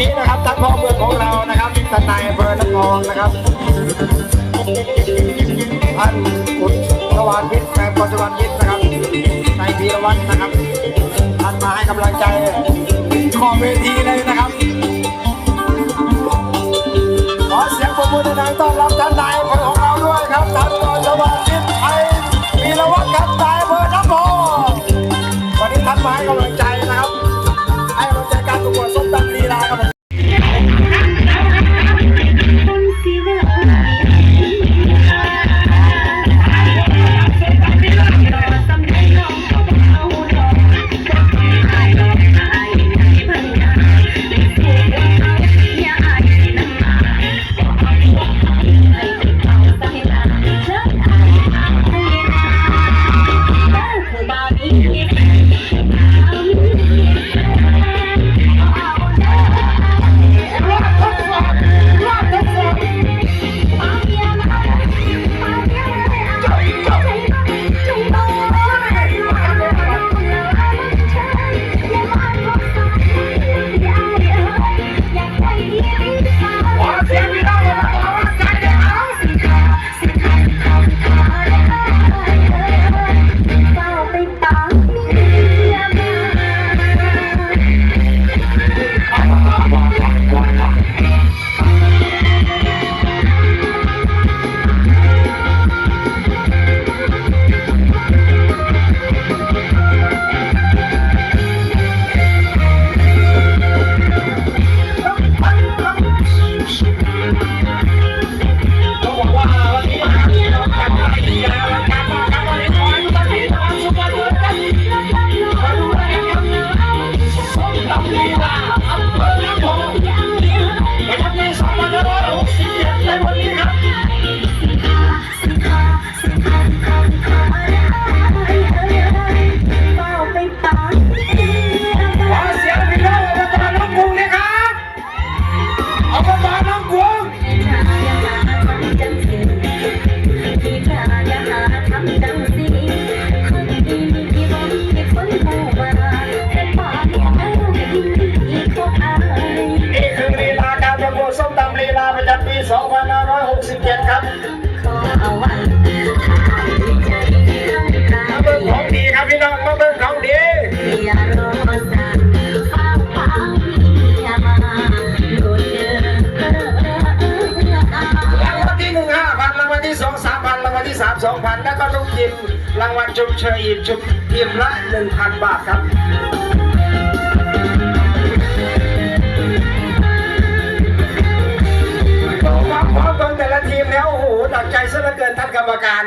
นี้นะครับท่านนายองเภอน้ำพองนะครับท่านขุนสวัสดิ์วิทย์แฟนกศวรรณวิทย์นะครับนายพีรวัตรนะครับท่านมาให้กำลังใจขอบเวทีเลยนะครับขอเสียงปรบมือดังต้อนรับท่านนาย จำปี 2567 ครับมาเบิ่งของดีครับพี่น้องมาเบิ่งของดีรางวัลที่หนึ่งห้าพันรางวัลที่สองสามพันรางวัลที่สามสองพันแล้วก็ทุกทีมรางวัลชมเชยอีกชุดทีมละหนึ่งพันบาทครับ เกินท่านกรรมการ